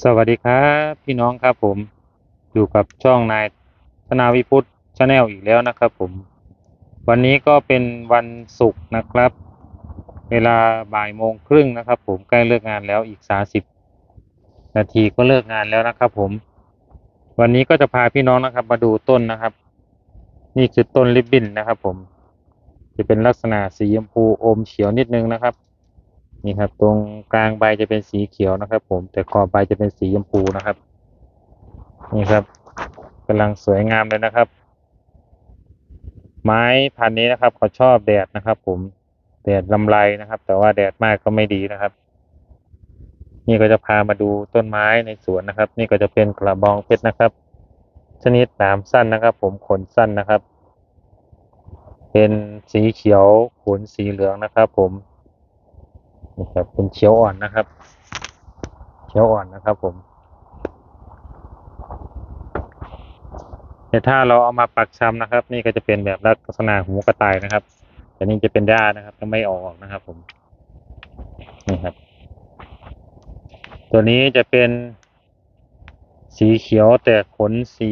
สวัสดีครับพี่น้องครับผมอยู่กับช่องนายธนาวิพุทธชาแนลอีกแล้วนะครับผม วันนี้ก็เป็นวันศุกร์นะครับ เวลาบ่ายโมงครึ่งนะครับ ผมใกล้เลิกงานแล้วอีกสาสิบนาทีก็เลิกงานแล้วนะครับ ผม วันนี้ก็จะพาพี่น้องนะครับ มาดูต้นนะครับ นี่คือต้นริบบิ้นนะครับ ผม จะเป็นลักษณะสีชมพูอมเขียวนิดนึงนะครับ นี่ครับ ตรงกลางใบจะเป็นสีเขียวนะครับ ผม แต่ขอบใบจะเป็นสีชมพูนะครับ นี่ครับกำลังสวยงามเลยนะครับ ไม้พันนี้นะครับเขาชอบแดดนะครับ ผมแดดลำไรนะครับ แต่ว่าแดดมากก็ไม่ดีนะครับ นี่ก็จะพามาดูต้นไม้ในสวนนะครับ นี่ก็จะเป็นกระบองเพชรนะครับ ชนิดหนามสั้นนะครับ ผมขนสั้นนะครับ เป็นสีเขียวขนสีเหลืองนะครับ ผม นี่ครับ เป็นเขียวอ่อนนะครับ เขียวอ่อนนะครับผมแต่ถ้าเราเอามาปักชำนะครับ นี่ก็จะเป็นแบบลักษณะหูกระต่ายนะครับ แต่นี่จะเป็นหญ้านะครับจะไม่ออกนะครับ ผมนี่ครับ ตัวนี้จะเป็นสีเขียวแต่ขนสี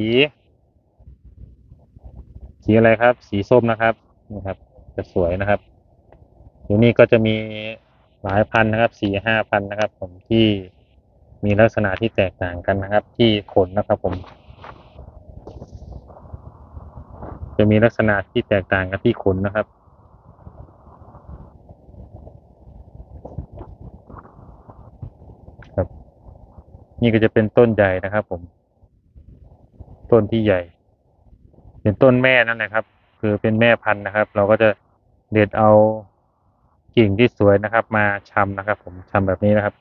สีอะไรครับ สีส้มนะครับนี่ครับ จะสวยนะครับอยู่นี่ก็จะมี หลายพันนะครับสี่ห้าพันนะครับ ผมที่มีลักษณะที่แตกต่างกันนะครับ ที่ขนนะครับผม จะมีลักษณะที่แตกต่างกันที่ขนนะครับครับ นี่ก็จะเป็นต้นใหญ่นะครับ ผม ต้นที่ใหญ่ เป็นต้นแม่นั่นแหละครับ คือเป็นแม่พันธุ์นะครับ เราก็จะเด็ดเอา กิ่งที่สวยนะครับ มาชำนะครับ ผมชำแบบนี้นะครับ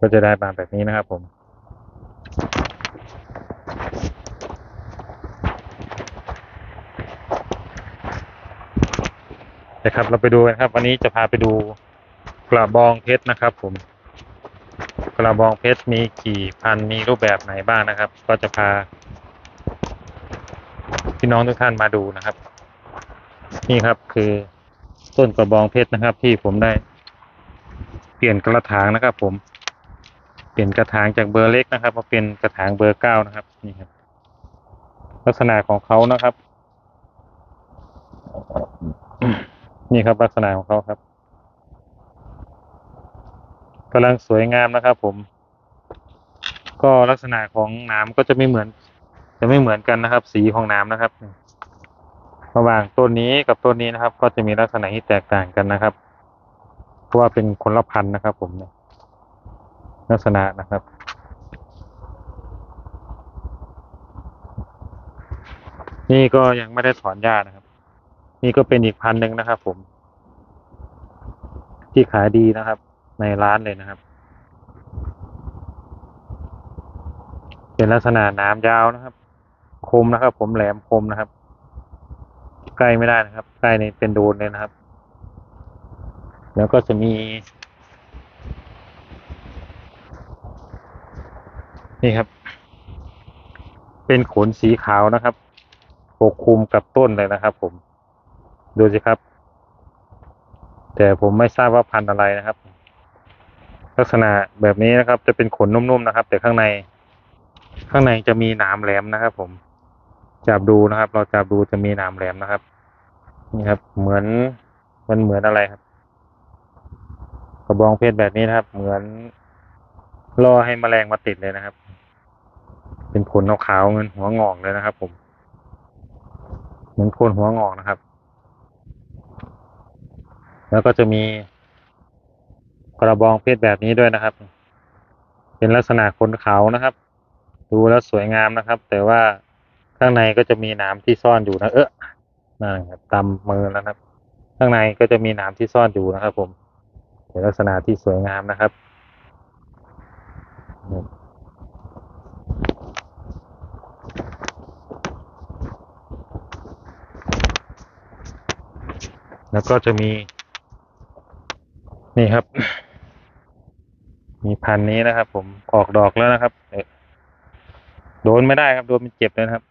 ก็จะได้มาแบบนี้นะครับ ผมนะครับ เราไปดูกันครับ วันนี้จะพาไปดูกระบองเพชรนะครับ ผม กระบองเพชรมีกี่พันมีรูปแบบไหนบ้างนะครับ ก็จะพาพี่น้องทุกท่านมาดูนะครับ นี่ครับคือ ต้นกระบองเพชรนะครับ ที่ผมได้เปลี่ยนกระถางนะครับ ผม เปลี่ยนกระถางจากเบอร์เล็กนะครับ มาเป็นกระถางเบอร์เก้านะครับนี่ครับ ลักษณะของเขานะครับ นี่ครับลักษณะของเขาครับกำลังสวยงามนะครับ ผม ก็ลักษณะของน้ำก็จะไม่เหมือน จะไม่เหมือนกันนะครับ สีของน้ำนะครับ ระหว่างต้นนี้กับต้นนี้นะครับ ก็จะมีลักษณะที่แตกต่างกันนะครับ เพราะว่าเป็นคนละพันธุ์นะครับ ผมเนี่ยลักษณะนะครับ นี่ก็ยังไม่ได้ถอนหญ้านะครับ นี่ก็เป็นอีกพันหนึ่งนะครับ ผม ที่ขายดีนะครับ ในร้านเลยนะครับ เป็นลักษณะหน้ำยาวนะครับ คมนะครับ ผมแหลมคมนะครับ ใกล้ไม่ได้นะครับ ใกล้นี่เป็นโดนเลยนะครับ แล้วก็จะมี นี่ครับ เป็นขนสีขาวนะครับปกคลุมกับต้นเลยนะครับ ผม ดูสิครับ แต่ผมไม่ทราบว่าพันธุ์อะไรนะครับ ลักษณะแบบนี้นะครับ จะเป็นขนนุ่มๆนะครับ แต่ข้างใน ข้างในจะมีหนามแหลมนะครับ ผม จับดูนะครับ เราจับดูจะมีหนามแหลมนะครับ นี่ครับ เหมือนมันเหมือนอะไรครับ กระบองเพชรแบบนี้นะครับ เหมือนล่อให้แมลงมาติดเลยนะครับ เป็นขนขาวๆเงินหัวงอกเลยนะครับ ผม เหมือนโคนหัวงอกนะครับ แล้วก็จะมีกระบองเพชรแบบนี้ด้วยนะครับ เป็นลักษณะขนขาวนะครับ ดูแล้วสวยงามนะครับ แต่ว่า ข้างในก็จะมีหนาที่ซ่อนอยู่นะเออนั่นครับตำมือแล้วครับ ข้างในก็จะมีหนาที่ซ่อนอยู่นะครับ ผมเป็นลักษณะที่สวยงามนะครับแล้วก็จะมี นี่ครับ มีพันธุ์นี้นะครับ ผมออกดอกแล้วนะครับเอ๊ะโดนไม่ได้ครับ โดนมันเจ็บเลยนะครับ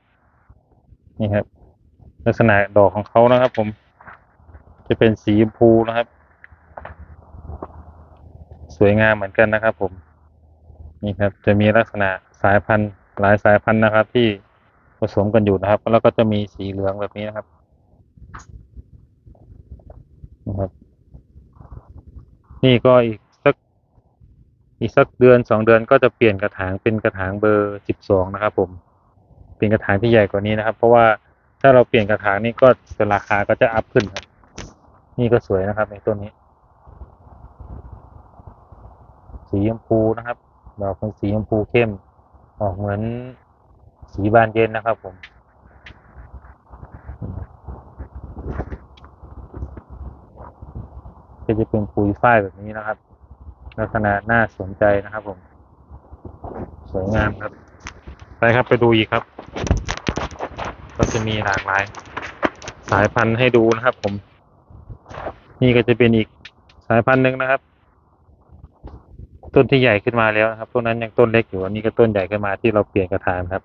นี่ครับ ลักษณะดอกของเขานะครับ ผม จะเป็นสีชมพูนะครับ สวยงามเหมือนกันนะครับ ผม นี่ครับ จะมีลักษณะสายพันธุ์หลายสายพันธุ์นะครับ ที่ผสมกันอยู่นะครับ แล้วก็จะมีสีเหลืองแบบนี้นะครับนะครับ นี่ก็อีกสัก อีกสักเดือนสองเดือนก็จะเปลี่ยนกระถางเป็นกระถางเบอร์สิบสองนะครับ ผม เป็นกระถางที่ใหญ่กว่านี้นะครับ เพราะว่าถ้าเราเปลี่ยนกระถางนี่ก็ราคาก็จะอัพขึ้นครับ นี่ก็สวยนะครับในต้นนี้ สีชมพูนะครับดอกเป็นสีชมพูเข้ม ออกเหมือนสีบานเย็นนะครับ ผมก็จะเป็นปุยฝ้ายแบบนี้นะครับ ลักษณะน่าสนใจนะครับผม สวยงามครับ ไปครับไปดูอีกครับ ก็จะมีหลากหลาย สายพันธุ์ให้ดูนะครับ ผม นี่ก็จะเป็นอีกสายพันธุ์หนึ่งนะครับ ต้นที่ใหญ่ขึ้นมาแล้วนะครับต้นนั้นยังต้นเล็กอยู่อันนี้ก็ต้นใหญ่ขึ้นมาที่เราเปลี่ยนกระถางครับ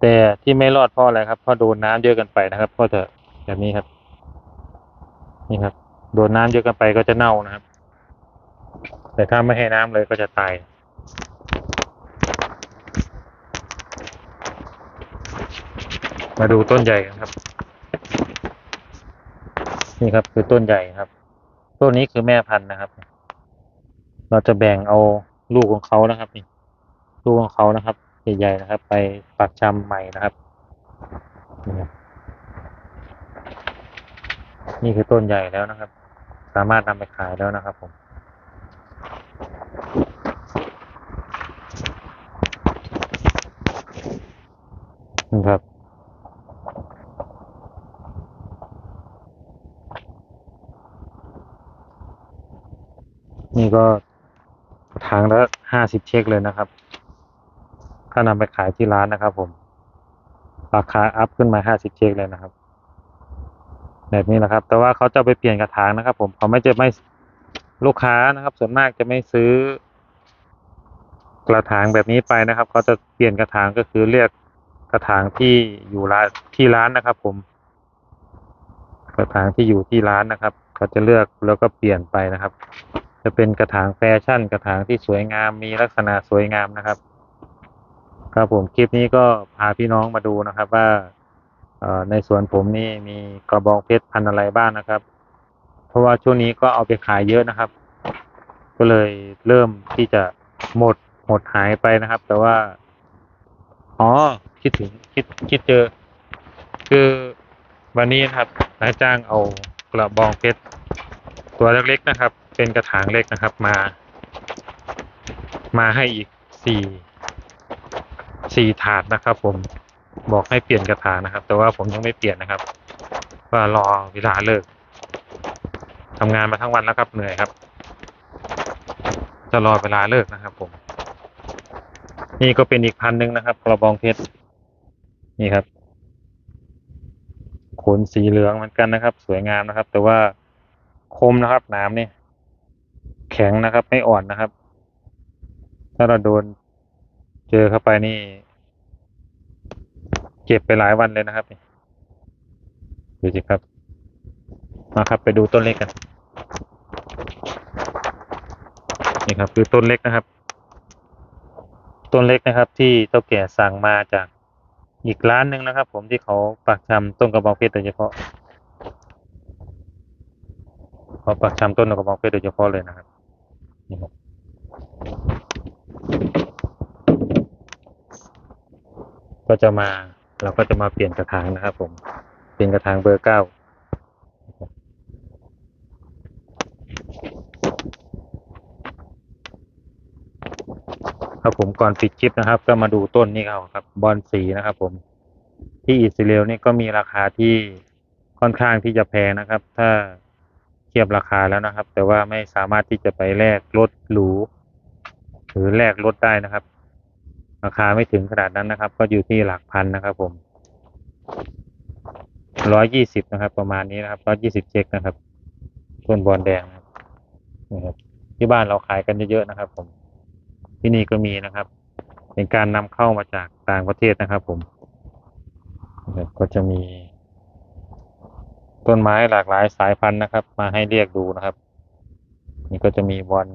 แต่ที่ไม่รอดเพราะอะไรครับเพราะโดนน้ำเยอะเกันไปนะครับก็จะแบบนี้ครับ นี่ครับ โดนน้ำเยอะเกันไปก็จะเน่านะครับ แต่ถ้าไม่ให้น้ำเลยก็จะตาย มาดูต้นใหญ่กันครับ นี่ครับคือต้นใหญ่ครับ ต้นนี้คือแม่พันธุ์นะครับ เราจะแบ่งเอาลูกของเขานะครับนี่ลูกของเขานะครับใหญ่ๆนะครับ ไปปักชำใหม่นะครับ นี่ครับนี่คือต้นใหญ่แล้วนะครับ สามารถนำไปขายแล้วนะครับผมนี่ครับ นี่ก็กระถางละห้าสิบเช็คเลยนะครับ ถ้านำไปขายที่ร้านนะครับผม ราคาอัพขึ้นมาห้าสิบเช็คเลยนะครับ แบบนี้แหละครับ แต่ว่าเขาจะไปเปลี่ยนกระถางนะครับ ผมเขาไม่จะไม่ลูกค้านะครับ ส่วนมากจะไม่ซื้อกระถางแบบนี้ไปนะครับเขาจะเปลี่ยนกระถางก็คือเรียกกระถางที่อยู่ร้านที่ร้านนะครับ ผม กระถางที่อยู่ที่ร้านนะครับเขาจะเลือกแล้วก็เปลี่ยนไปนะครับ จะเป็นกระถางแฟชั่น กระถางที่สวยงามมีลักษณะสวยงามนะครับ ครับผมคลิปนี้ก็พาพี่น้องมาดูนะครับว่าเอ่อในสวนผมนี่มีกระบองเพชรพันอะไรบ้างนะครับ เพราะว่าช่วงนี้ก็เอาไปขายเยอะนะครับ ก็เลยเริ่มที่จะหมดหมดหายไปนะครับ แต่ว่าอ๋อคิดถึงคิดคิดเจอ คือวันนี้นะครับนายจ้างเอากระบองเพชรตัวเล็กๆนะครับ เป็นกระถางเล็กนะครับมา มาให้อีกสี่สี่ถาดนะครับ ผมบอกให้เปลี่ยนกระถางนะครับ แต่ว่าผมยังไม่เปลี่ยนนะครับ ว่ารอเวลาเลิกทำงานมาทั้งวันแล้วครับเหนื่อยครับ จะรอเวลาเลิกนะครับ ผม นี่ก็เป็นอีกพันหนึ่งนะครับกระบองเพชรนี่ครับขนสีเหลืองเหมือนกันนะครับ สวยงามนะครับ แต่ว่าคมนะครับน้ำนี่ แข็งนะครับ ไม่อ่อนนะครับ ถ้าเราโดนเจอเข้าไปนี่ เก็บไปหลายวันเลยนะครับดูสิครับ มาครับไปดูต้นเล็กกัน นี่ครับ คือต้นเล็กนะครับ ต้นเล็กนะครับ ที่เจ้าแก่สั่งมาจากอีกร้านหนึ่งนะครับ ผมที่เขาปักชำต้นกระบองเพชรโดยเฉพาะเขาปักชำต้นกระบองเพชรโดยเฉพาะเลยนะครับ นี่ครับก็จะมาเราก็จะมาเปลี่ยนกระถางนะครับผม เปลี่ยนกระถางเบอร์เก้าครับผมก่อนปิดคลิปนะครับ ก็มาดูต้นนี้เขาครับ บอลสีนะครับผมที่อิสราเอลนี่ก็มีราคาที่ค่อนข้างที่จะแพงนะครับ ถ้า เทียบราคาแล้วนะครับ แต่ว่าไม่สามารถที่จะไปแลกรถหรู หรือแลกรถได้นะครับ ราคาไม่ถึงขนาดนั้นนะครับ ก็อยู่ที่หลักพันนะครับ ผมร้อยยี่สิบนะครับ ประมาณนี้นะครับร้อยยี่สิบเช็คนะครับต้นบอลแดงนะครับ ที่บ้านเราขายกันเยอะๆนะครับ ผม ที่นี่ก็มีนะครับ เป็นการนำเข้ามาจากต่างประเทศนะครับ ผมก็จะมี ต้นไม้หลากหลายสายพันธุ์นะครับ มาให้เรียกดูนะครับ นี่ก็จะมีบอล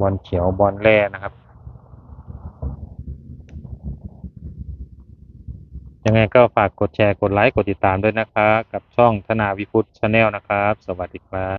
บอลเขียวบอลแร่นะครับ ยังไงก็ฝากกดแชร์กดไลค์กดติดตามด้วยนะครับ กับช่องธนาวิพุทธชาแนลนะครับ สวัสดีครับ